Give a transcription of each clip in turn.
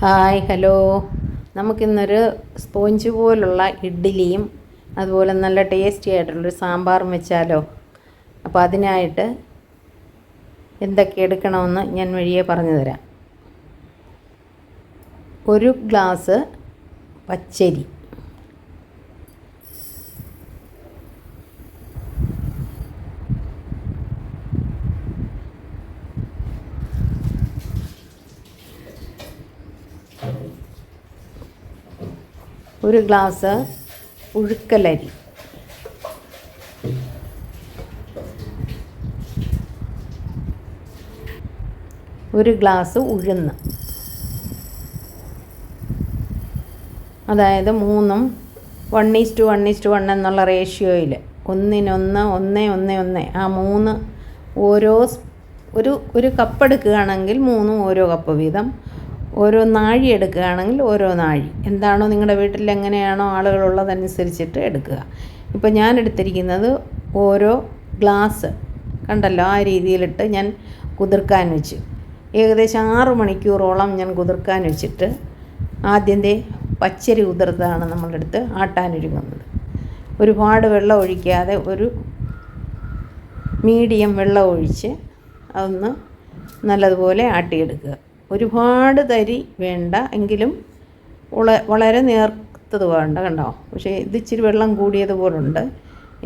Hi hello. നമുക്കിന്നൊരു sponge പോലുള്ള ഇഡ്ഡലിയും അതുപോലെ നല്ല ടേസ്റ്റി ആയിട്ടുള്ളൊരു സാമ്പാറും വെച്ചാലോ. അപ്പോൾ അതിനായിട്ട് എന്തൊക്കെ എടുക്കണമെന്ന് ഞാൻ വഴിയെ പറഞ്ഞു തരാം ഒരു ഗ്ലാസ് പച്ചരി. ഒരു ഗ്ലാസ് പുഴുക്കലരി ഒരു ഗ്ലാസ് ഉഴുന്ന്. അതായത് മൂന്നും one is to one is to one എന്നുള്ള റേഷ്യോയിൽ ഒന്നിനൊന്ന് ഒന്ന് ഒന്ന് ഒന്ന്. ആ മൂന്ന് ഓരോ ഒരു ഒരു കപ്പ് എടുക്കുകയാണെങ്കിൽ മൂന്നും ഓരോ കപ്പ് വീതം. ഓരോ നാഴി എടുക്കുകയാണെങ്കിൽ ഓരോ നാഴി. എന്താണോ നിങ്ങളുടെ വീട്ടിൽ എങ്ങനെയാണോ ആളുകളുള്ളതനുസരിച്ചിട്ട് എടുക്കുക. ഇപ്പോൾ ഞാൻ എടുത്തിരിക്കുന്നത് ഓരോ ഗ്ലാസ് കണ്ടല്ലോ ആ രീതിയിലിട്ട് ഞാൻ കുതിർക്കാൻ വെച്ചു. ഏകദേശം ആറ് മണിക്കൂറോളം ഞാൻ കുതിർക്കാൻ വെച്ചിട്ട് ആദ്യത്തെ പച്ചരി കുതിർത്താണ് നമ്മളെടുത്ത് ആട്ടാനൊരുങ്ങുന്നത് ഒരുപാട് വെള്ളം ഒഴിക്കാതെ ഒരു മീഡിയം വെള്ളം ഒഴിച്ച് അതൊന്ന് നല്ലതുപോലെ ആട്ടിയെടുക്കുക. ഒരുപാട് തരി വേണ്ട എങ്കിലും വളരെ നേർത്തത് വേണ്ട കണ്ടോ? പക്ഷേ ഇത് ഇച്ചിരി വെള്ളം കൂടിയതുപോലുണ്ട്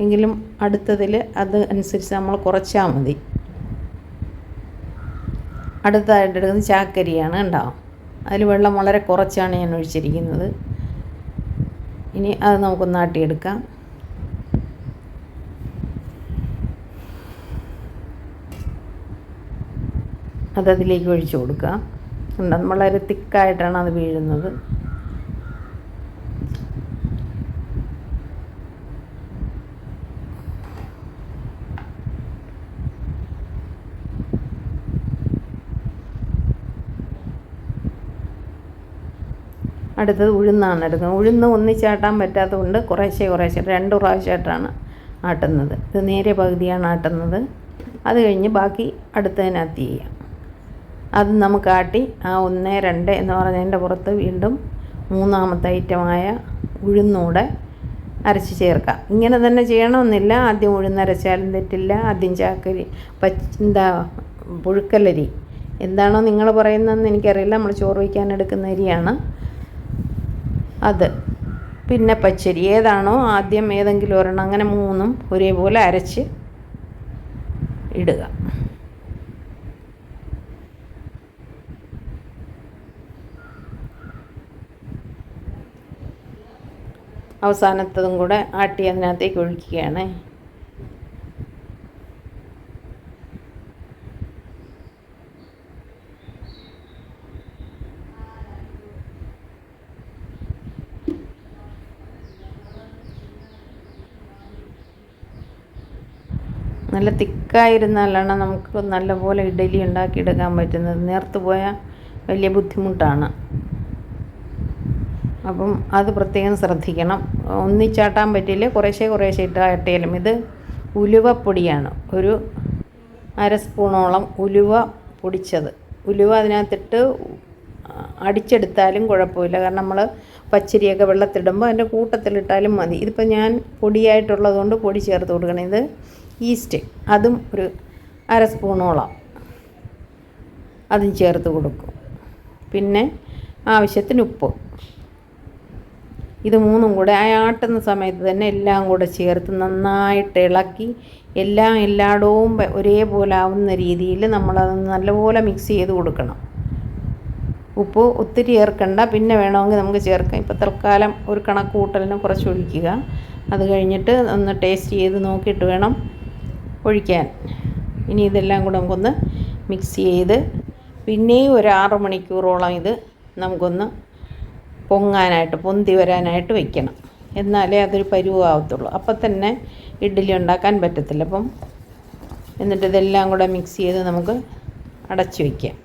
എങ്കിലും അടുത്തതിൽ അത് അനുസരിച്ച് നമ്മൾ കുറച്ചാൽ മതി. അടുത്തായിട്ട് എടുക്കുന്നത് ചാക്കരിയാണ് കണ്ടോ? അതിൽ വെള്ളം വളരെ കുറച്ചാണ് ഞാൻ ഒഴിച്ചിരിക്കുന്നത്. ഇനി അത് നമുക്കൊന്ന് ആട്ടിയെടുക്കാം. അതതിലേക്ക് ഒഴിച്ചു കൊടുക്കുക. നമ്മൾ വളരെ തിക്കായിട്ടാണ് അത് വീഴുന്നത്. അടുത്തത് ഉഴുന്നാണ് എടുക്കുന്നത് ഉഴുന്ന് ഒന്നിച്ചാട്ടാൻ പറ്റാത്തതുകൊണ്ട് കുറേശ്ശെ കുറേശ്ശെ രണ്ട് പ്രാവശ്യമായിട്ടാണ് ആട്ടുന്നത്. ഇത് നേരെ പകുതിയാണ് ആട്ടുന്നത്. അത് കഴിഞ്ഞ് ബാക്കി അടുത്തതിനകത്ത് ചെയ്യാം. അത് നമുക്ക് ആട്ടി ആ ഒന്ന് രണ്ട് എന്ന് പറഞ്ഞതിന്റെ പുറത്ത് വീണ്ടും മൂന്നാമത്തെ ഐറ്റമായ ഉഴുന്നൂടെ അരച്ച് ചേർക്കാം. ഇങ്ങനെ തന്നെ ചെയ്യണമെന്നില്ല. ആദ്യം ഉഴുന്നരച്ചാലും തെറ്റില്ല. ആദ്യം ചാക്കരി പച്ച എന്താ പുഴുക്കലരി. എന്താണോ നിങ്ങൾ പറയുന്നതെന്ന് എനിക്കറിയില്ല. നമ്മൾ ചോറ് വയ്ക്കാൻ എടുക്കുന്ന അരിയാണ് അത്. പിന്നെ പച്ചരി. ഏതാണോ ആദ്യം ഏതെങ്കിലും ഒരെണ്ണം. അങ്ങനെ മൂന്നും ഒരേപോലെ അരച്ച് ഇടുക. അവസാനത്തതും കൂടെ ആട്ടി അതിനകത്തേക്ക് ഒഴിക്കുകയാണ്. നല്ല തിക്കായിരുന്നാലാണ് നമുക്ക് നല്ലപോലെ ഇഡലി ഉണ്ടാക്കിയെടുക്കാൻ പറ്റുന്നത് നേർത്ത് പോയാൽ വലിയ ബുദ്ധിമുട്ടാണ്. അപ്പം അത് പ്രത്യേകം ശ്രദ്ധിക്കണം. ഒന്നിച്ചാട്ടാൻ പറ്റില്ല കുറേശ്ശേ കുറേശ്ശേ ഇട്ട് ആട്ടിയാലും ഇത് ഉലുവപ്പൊടിയാണ് ഒരു അര സ്പൂണോളം ഉലുവ പൊടിച്ചത്. ഉലുവ അതിനകത്തിട്ട് അടിച്ചെടുത്താലും കുഴപ്പമില്ല. കാരണം നമ്മൾ പച്ചരിയൊക്കെ വെള്ളത്തിടുമ്പോൾ അതിന്റെ കൂട്ടത്തിലിട്ടാലും മതി. ഇതിപ്പോൾ ഞാൻ പൊടിയായിട്ടുള്ളതുകൊണ്ട് പൊടി ചേർത്ത് കൊടുക്കണം. ഇത് ഈസ്റ്റ് അതും ഒരു അര സ്പൂണോളം അതും ചേർത്ത് കൊടുക്കും. പിന്നെ ആവശ്യത്തിന് ഉപ്പ്. ഇത് മൂന്നും കൂടെ ആ ആട്ടുന്ന സമയത്ത് തന്നെ എല്ലാം കൂടെ ചേർത്ത് നന്നായിട്ട് ഇളക്കി എല്ലാം എല്ലായിടവും ഒരേപോലെ ആവുന്ന രീതിയിൽ നമ്മളത് നല്ലപോലെ മിക്സ് ചെയ്ത് കൊടുക്കണം. ഉപ്പ് ഒത്തിരി ചേർക്കണ്ട. പിന്നെ വേണമെങ്കിൽ നമുക്ക് ചേർക്കാം. ഇപ്പോൾ തൽക്കാലം ഒരു കണക്ക് കൂട്ടലിന് കുറച്ച് ഒഴിക്കുക. അത് കഴിഞ്ഞിട്ട് ഒന്ന് ടേസ്റ്റ് ചെയ്ത് നോക്കിയിട്ട് വേണം ഒഴിക്കാൻ. ഇനി ഇതെല്ലാം കൂടെ നമുക്കൊന്ന് മിക്സ് ചെയ്ത് പിന്നെയും ഒരു ആറ് മണിക്കൂറോളം ഇത് നമുക്കൊന്ന് പൊങ്ങാനായിട്ട് പൊന്തി വരാനായിട്ട് വെക്കണം. എന്നാലേ അതൊരു പരുവാകത്തുള്ളൂ അപ്പം തന്നെ ഇഡ്ഡലി ഉണ്ടാക്കാൻ പറ്റത്തില്ല. അപ്പം എന്നിട്ട് ഇതെല്ലാം കൂടെ മിക്സ് ചെയ്ത് നമുക്ക് അടച്ചു വയ്ക്കാം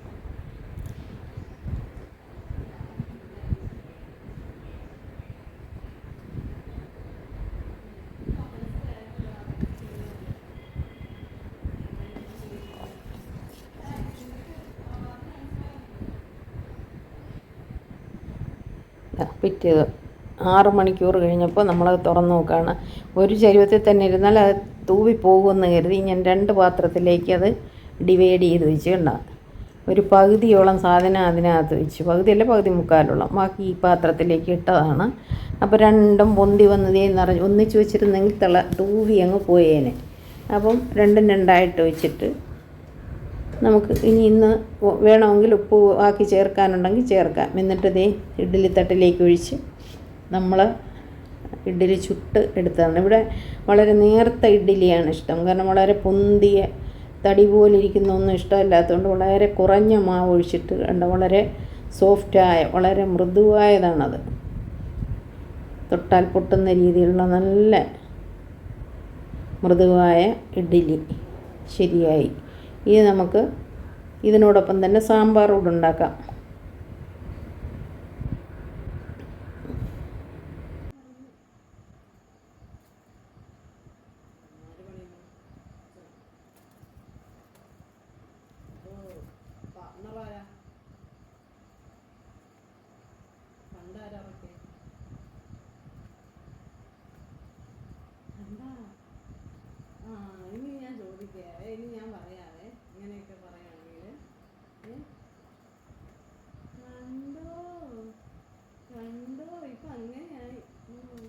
പിറ്റേത് ആറ് മണിക്കൂർ കഴിഞ്ഞപ്പോൾ നമ്മളത് തുറന്ന് നോക്കുകയാണ്. ഒരു ചരുവത്തിൽ തന്നെ ഇരുന്നാൽ അത് തൂവി പോകുമെന്ന് കരുതി ഞാൻ രണ്ട് പാത്രത്തിലേക്ക് അത് ഡിവൈഡ് ചെയ്ത് വെച്ച് ഒരു പകുതിയോളം സാധനം അതിനകത്ത് വെച്ച്. പകുതിയല്ല പകുതി മുക്കാലോളം ബാക്കി ഈ പാത്രത്തിലേക്ക് ഇട്ടതാണ്. അപ്പോൾ രണ്ടും പൊന്തി വന്നതേ നിറഞ്ഞ് ഒന്നിച്ച് വെച്ചിരുന്നെങ്കിൽ തിള തൂവി അങ്ങ് പോയേനെ. അപ്പം രണ്ടും രണ്ടായിട്ട് വെച്ചിട്ട് നമുക്ക് ഇനി ഇന്ന് വേണമെങ്കിൽ ഉപ്പ് ആക്കി ചേർക്കാനുണ്ടെങ്കിൽ ചേർക്കാം. എന്നിട്ട് ദേ ഇഡ്ഡലി തട്ടിലേക്ക് ഒഴിച്ച് നമ്മൾ ഇഡ്ഡലി ചുട്ട് എടുത്തതാണ്. ഇവിടെ വളരെ നേർത്ത ഇഡ്ഡലിയാണ് ഇഷ്ടം. കാരണം വളരെ പൊന്തിയ തടി പോലെ ഇരിക്കുന്ന ഒന്നും ഇഷ്ടമല്ലാത്തതുകൊണ്ട് വളരെ കുറഞ്ഞ മാവ് ഒഴിച്ചിട്ട് കണ്ട വളരെ സോഫ്റ്റായ വളരെ മൃദുവായതാണത്. തൊട്ടാൽ പൊട്ടുന്ന രീതിയിലുള്ള നല്ല മൃദുവായ ഇഡ്ഡലി ശരിയായി. ഇത് നമുക്ക് ഇതിനോടൊപ്പം തന്നെ സാമ്പാർ കൂടെ ഉണ്ടാക്കാം ആ ഇനി ഞാൻ ചോദിക്കാം ഇനി ഞാൻ പറയാവേ ഇങ്ങനെയൊക്കെ പറയുകയാണെങ്കിൽ കണ്ടോ കണ്ടോ ഇപ്പൊ അങ്ങനെയായി ഉം.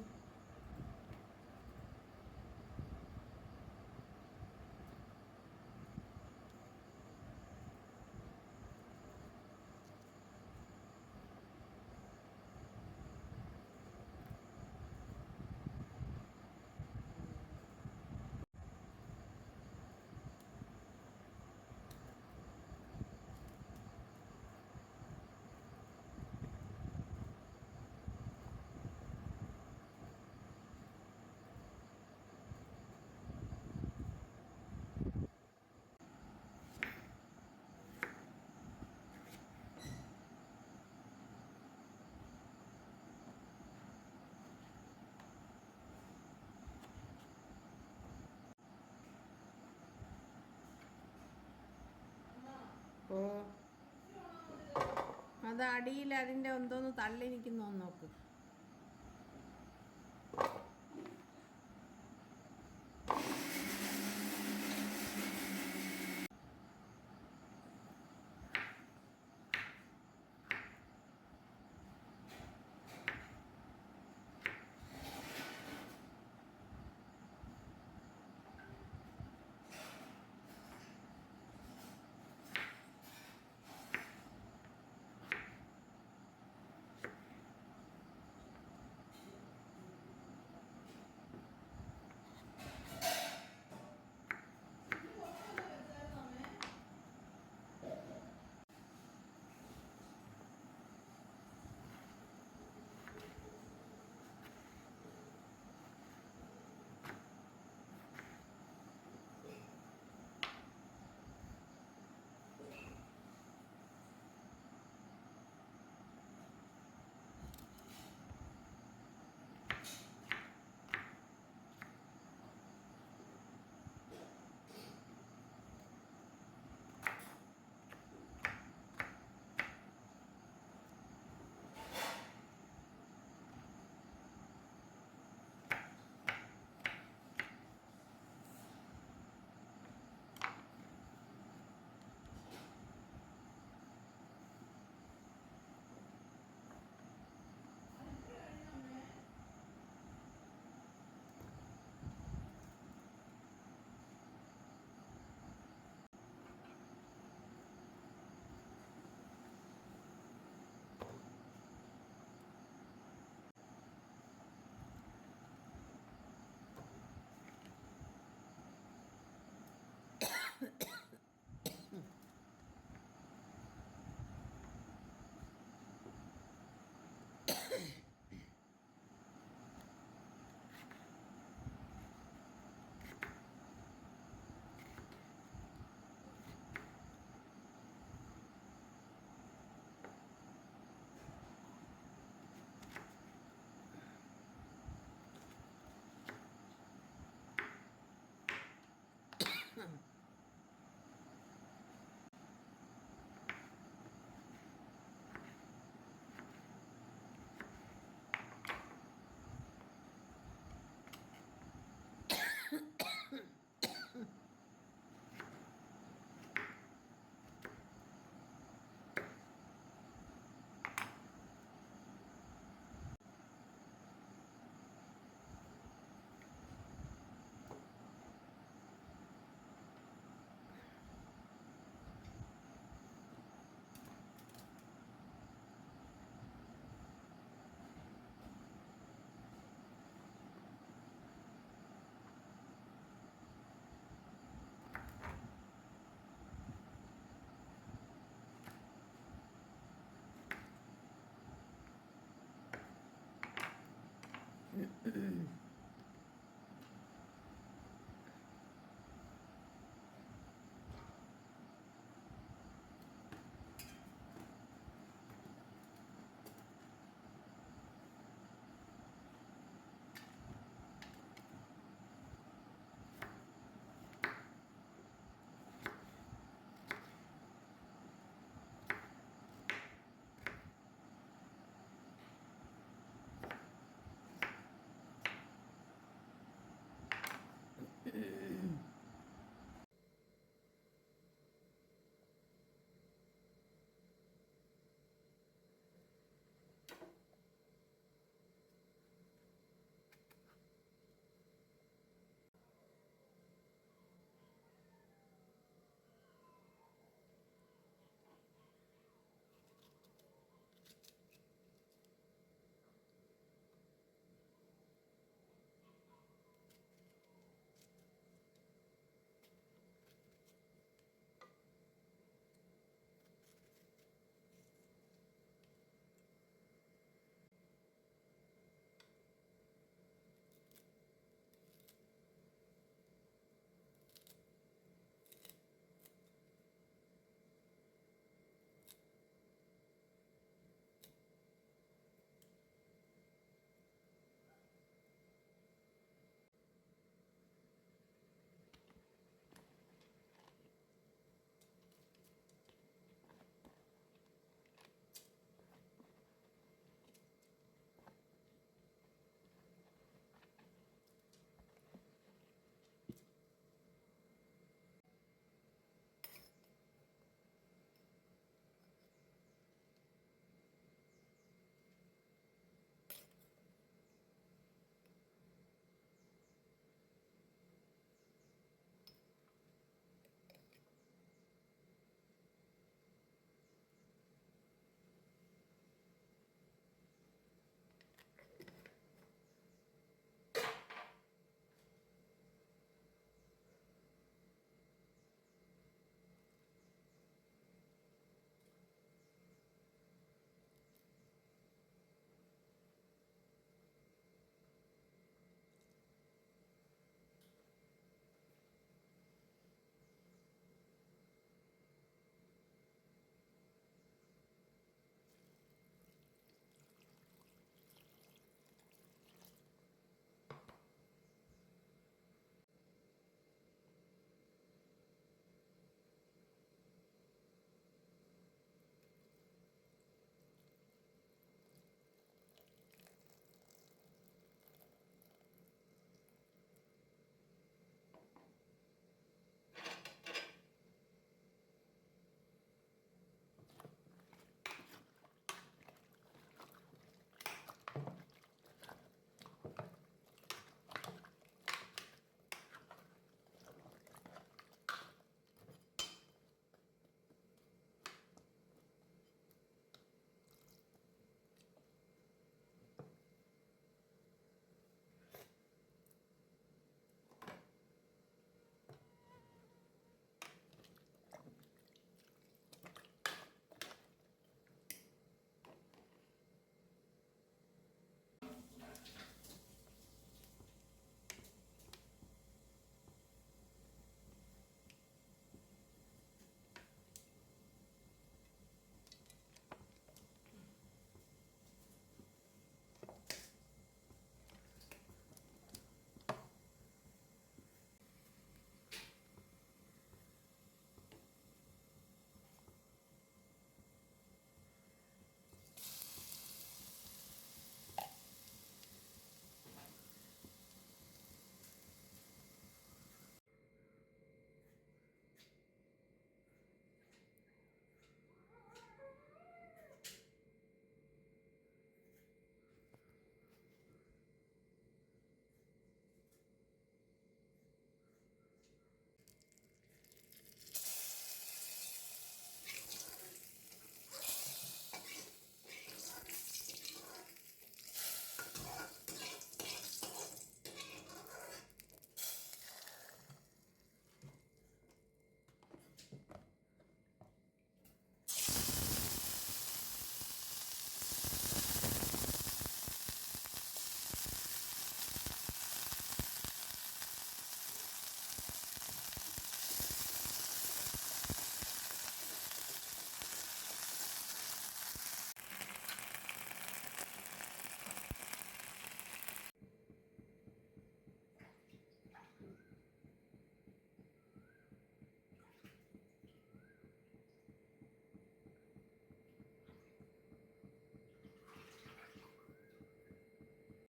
ഓ. അത് അടിയിൽ അതിന്റെ എന്തോന്ന് തള്ളി നിൽക്കുന്നു നോക്ക്. 嗯嗯